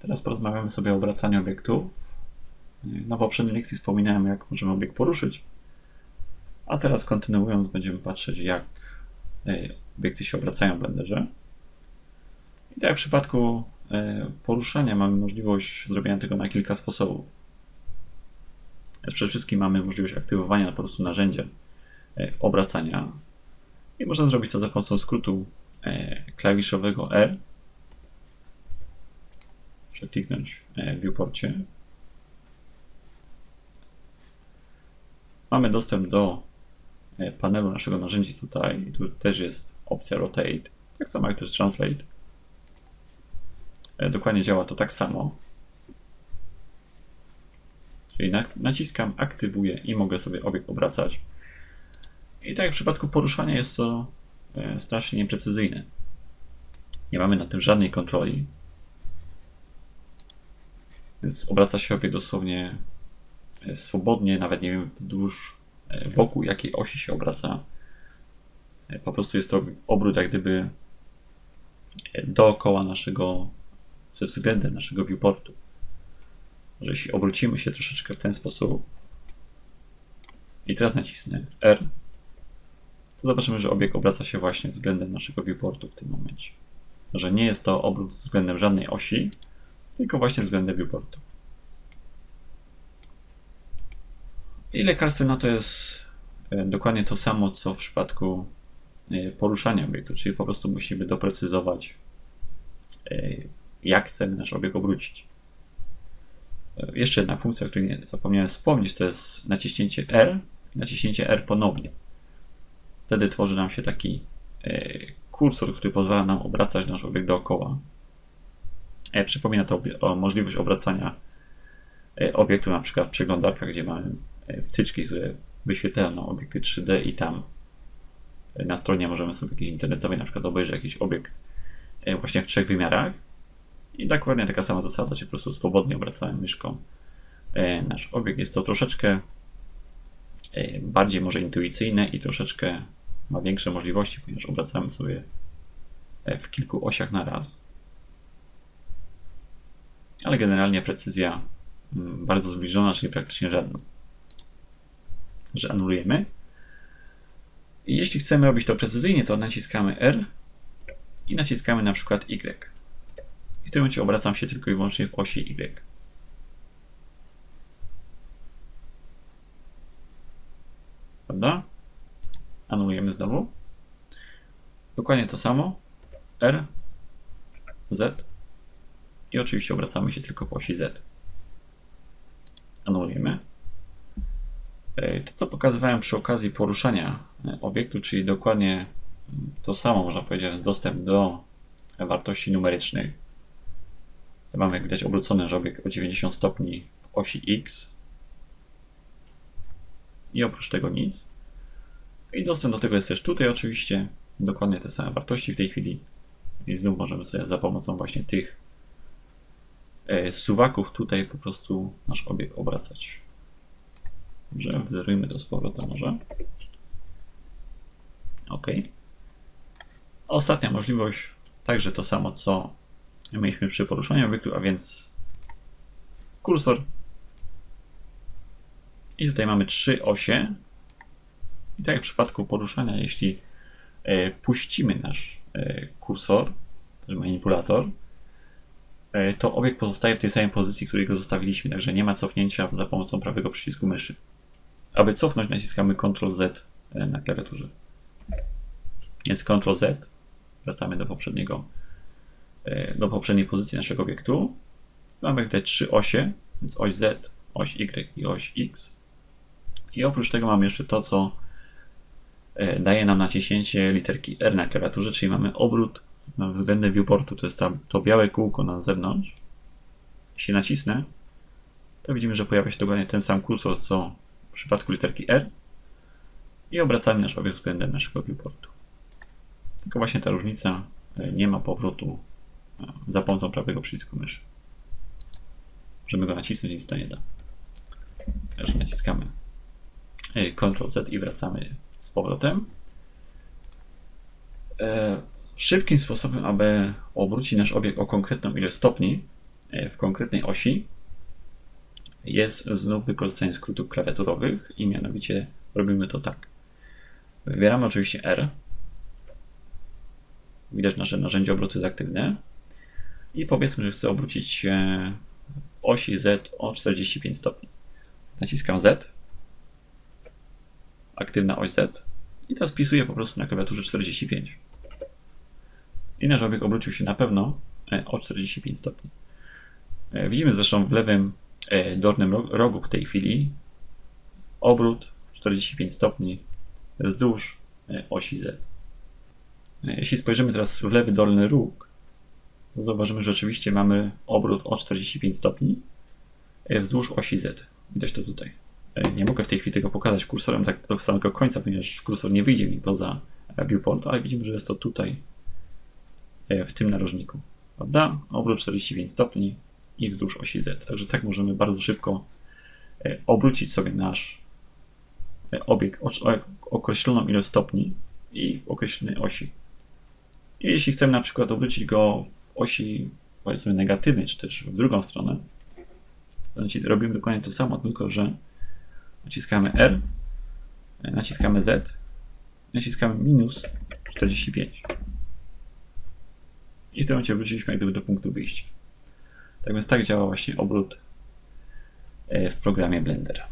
Teraz porozmawiamy sobie o obracaniu obiektu. Na poprzedniej lekcji wspominałem, jak możemy obiekt poruszyć. A teraz kontynuując, będziemy patrzeć, jak e, obiekty się obracają w Blenderze. I tak w przypadku e, poruszania mamy możliwość zrobienia tego na kilka sposobów. Przede wszystkim mamy możliwość aktywowania po prostu narzędzia e, obracania. I można zrobić to za pomocą skrótu klawiszowego R. Muszę kliknąć w viewporcie. Mamy dostęp do panelu naszego narzędzi tutaj. I tu też jest opcja Rotate, tak samo jak jest Translate. Dokładnie działa to tak samo. Czyli naciskam, aktywuję i mogę sobie obiekt obracać. I tak jak w przypadku poruszania jest to strasznie nieprecyzyjne. Nie mamy na tym żadnej kontroli. Więc obraca się obiekt dosłownie swobodnie, nawet nie wiem wzdłuż wokół jakiej osi się obraca. Po prostu jest to obrót jak gdyby dookoła naszego, ze względem naszego viewportu. Że jeśli obrócimy się troszeczkę w ten sposób i teraz nacisnę R, to zobaczymy, że obiekt obraca się właśnie względem naszego viewportu w tym momencie. Że nie jest to obrót względem żadnej osi, tylko właśnie względem viewportu. I lekarstwem na to jest dokładnie to samo, co w przypadku poruszania obiektu, czyli po prostu musimy doprecyzować, jak chcemy nasz obiekt obrócić. Jeszcze jedna funkcja, o której zapomniałem wspomnieć, to jest naciśnięcie R i naciśnięcie R ponownie. Wtedy tworzy nam się taki kursor, który pozwala nam obracać nasz obiekt dookoła. Przypomina to o możliwość obracania obiektu na przykład w przeglądarkach, gdzie mamy wtyczki, które wyświetlają nam obiekty 3D i tam na stronie możemy sobie jakiejś internetowej na przykład obejrzeć jakiś obiekt właśnie w trzech wymiarach. I dokładnie taka sama zasada, że po prostu swobodnie obracałem myszką nasz obiekt. Jest to troszeczkę bardziej może intuicyjne i troszeczkę ma większe możliwości, ponieważ obracamy sobie w kilku osiach na raz. Ale generalnie precyzja bardzo zbliżona, czyli praktycznie żadna. Że anulujemy. I jeśli chcemy robić to precyzyjnie, to naciskamy R i naciskamy na przykład Y. I w tym momencie obracam się tylko i wyłącznie w osi Y. Prawda? Anulujemy znowu. Dokładnie to samo. R, Z i oczywiście obracamy się tylko w osi Z. Anulujemy. To, co pokazywałem przy okazji poruszania obiektu, czyli dokładnie to samo, można powiedzieć, dostęp do wartości numerycznych. Mamy, jak widać, obrócony obiekt o 90 stopni w osi X. I oprócz tego nic. I dostęp do tego jest też tutaj oczywiście. Dokładnie te same wartości w tej chwili. I znów możemy sobie za pomocą właśnie tych suwaków tutaj po prostu nasz obiekt obracać. Dobrze, wzorujmy to z powrotem może. OK. Ostatnia możliwość, także to samo co mieliśmy przy poruszaniu obiektu, a więc kursor. I tutaj mamy trzy osie. I tak jak w przypadku poruszania, jeśli puścimy nasz kursor, manipulator, to obiekt pozostaje w tej samej pozycji, której go zostawiliśmy, także nie ma cofnięcia za pomocą prawego przycisku myszy. Aby cofnąć, naciskamy Ctrl Z na klawiaturze. Jest Ctrl Z, wracamy do poprzedniego, do poprzedniej pozycji naszego obiektu. Mamy tutaj trzy osie, więc oś Z, oś Y i oś X. I oprócz tego mamy jeszcze to, co daje nam naciśnięcie literki R na klawiaturze, czyli mamy obrót względem viewportu, to jest tam, to białe kółko na zewnątrz. Jeśli nacisnę, to widzimy, że pojawia się dokładnie ten sam kursor, co w przypadku literki R i obracamy nasz obiekt względem naszego viewportu. Tylko właśnie ta różnica, nie ma powrotu za pomocą prawego przycisku myszy. Możemy go nacisnąć, nic to nie da. naciskamy e, Ctrl Z i wracamy z powrotem. E, Szybkim sposobem, aby obrócić nasz obiekt o konkretną ilość stopni e, w konkretnej osi jest znów wykorzystanie skrótów klawiaturowych i mianowicie robimy to tak. Wybieramy oczywiście R. Widać nasze narzędzie obrotu jest aktywne. I powiedzmy, że chcę obrócić osi Z o 45 stopni. Naciskam Z. Aktywna oś Z. I teraz wpisuję po prostu na klawiaturze 45. I nasz obiekt obrócił się na pewno e, o 45 stopni. E, Widzimy zresztą w lewym e, dolnym ro- rogu w tej chwili obrót 45 stopni wzdłuż osi Z. Jeśli spojrzymy teraz w lewy dolny róg, to zauważymy, że rzeczywiście mamy obrót o 45 stopni e, wzdłuż osi Z. Widać to tutaj. E, Nie mogę w tej chwili tego pokazać kursorem tak do samego końca, ponieważ kursor nie wyjdzie mi poza e, viewport, ale widzimy, że jest to tutaj w tym narożniku. Prawda? Obrót 45 stopni i wzdłuż osi Z. Także tak możemy bardzo szybko obrócić sobie nasz obiekt określoną ilość stopni i określonej osi. I jeśli chcemy na przykład obrócić go osi powiedzmy negatywnej, czy też w drugą stronę, to robimy dokładnie to samo, tylko że naciskamy R, e, naciskamy Z, naciskamy minus 45. I w tym momencie wróciliśmy jak gdyby do punktu wyjścia. Tak więc tak działa właśnie obrót e, w programie Blender.